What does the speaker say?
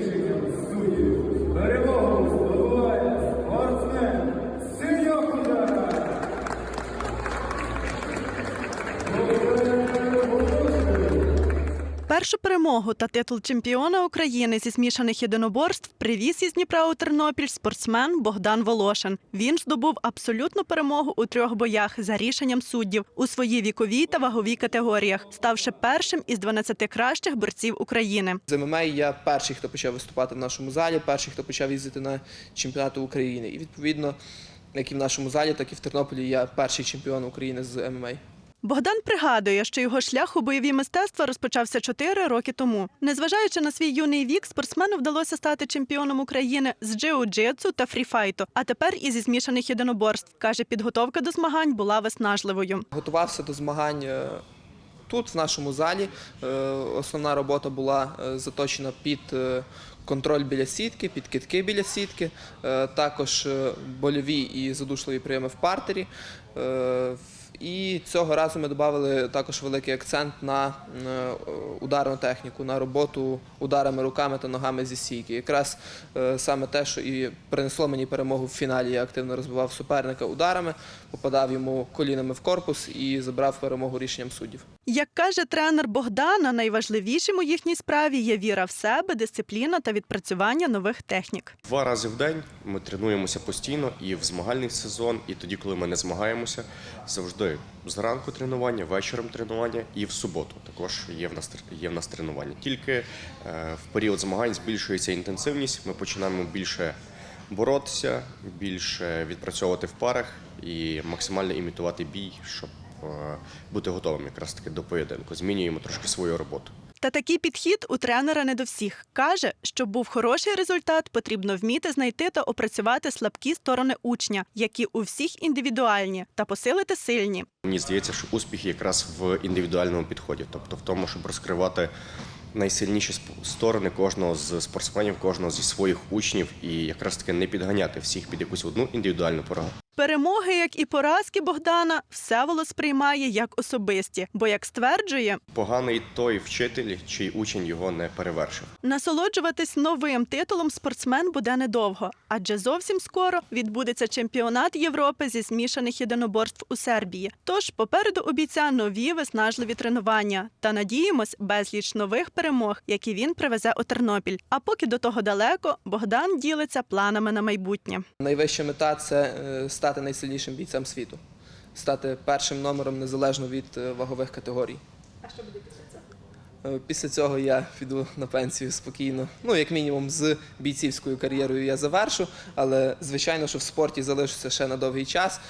рішенням суддів. Перемогу Першу перемогу та титул чемпіона України зі змішаних єдиноборств привіз із Дніпра у Тернопіль спортсмен Богдан Волошин. Він здобув абсолютну перемогу у трьох боях за рішенням суддів у своїй віковій та ваговій категоріях, ставши першим із 12 кращих борців України. З ММА я перший, хто почав виступати в нашому залі, перший, хто почав їздити на чемпіонати України. І відповідно, як і в нашому залі, так і в Тернополі я перший чемпіон України з ММА. Богдан пригадує, що його шлях у бойові мистецтва розпочався чотири роки тому. Незважаючи на свій юний вік, спортсмену вдалося стати чемпіоном України з джиу-джитсу та фріфайту, а тепер і зі змішаних єдиноборств. Каже, підготовка до змагань була виснажливою. Готувався до змагань е, тут, в нашому залі. Е, Основна робота була е, заточена під контроль біля сітки, під китки біля сітки, також больові і задушливі прийоми в партері. І цього разу ми додали також великий акцент на е, ударну техніку, на роботу ударами руками та ногами зі стійки. Якраз е, саме те, що і принесло мені перемогу в фіналі. Я активно розбивав суперника ударами, попадав йому колінами в корпус і забрав перемогу рішенням суддів. Як каже тренер Богдана, найважливішим у їхній справі є віра в себе, дисципліна та відпрацювання нових технік. Два рази в день ми тренуємося постійно і в змагальний сезон, і тоді, коли ми не змагаємося, завжди зранку тренування, вечором тренування і в суботу також є в нас є в нас тренування. Тільки е, в період змагань збільшується інтенсивність. Ми починаємо більше боротися, більше відпрацьовувати в парах і максимально імітувати бій, щоб е, бути готовим якраз таки до поєдинку. Змінюємо трошки свою роботу. Та такий підхід у тренера не до всіх. Каже, щоб був хороший результат, потрібно вміти знайти та опрацювати слабкі сторони учня, які у всіх індивідуальні, та посилити сильні. Мені здається, що успіх якраз в індивідуальному підході, тобто в тому, щоб розкривати найсильніші сторони кожного з спортсменів, кожного зі своїх учнів, і якраз таки не підганяти всіх під якусь одну індивідуальну. Перемоги, як і поразки Богдана, Всеволод сприймає як особисті, бо, як стверджує, Поганий той вчитель, чий учень його не перевершив. насолоджуватись новим титулом спортсмен буде недовго, адже зовсім скоро відбудеться чемпіонат Європи зі змішаних єдиноборств у Сербії. Тож попереду у бійця нові виснажливі тренування. Та надіємось, безліч нових перемог, які він привезе у Тернопіль. А поки до того далеко, Богдан ділиться планами на майбутнє. Найвища мета це е, стати найсильнішим бійцем світу, стати першим номером незалежно від е, вагових категорій. А що буде після цього? Після цього я піду на пенсію спокійно. Ну, як мінімум, з бійцівською кар'єрою я завершу, але звичайно, що в спорті залишуся ще на довгий час.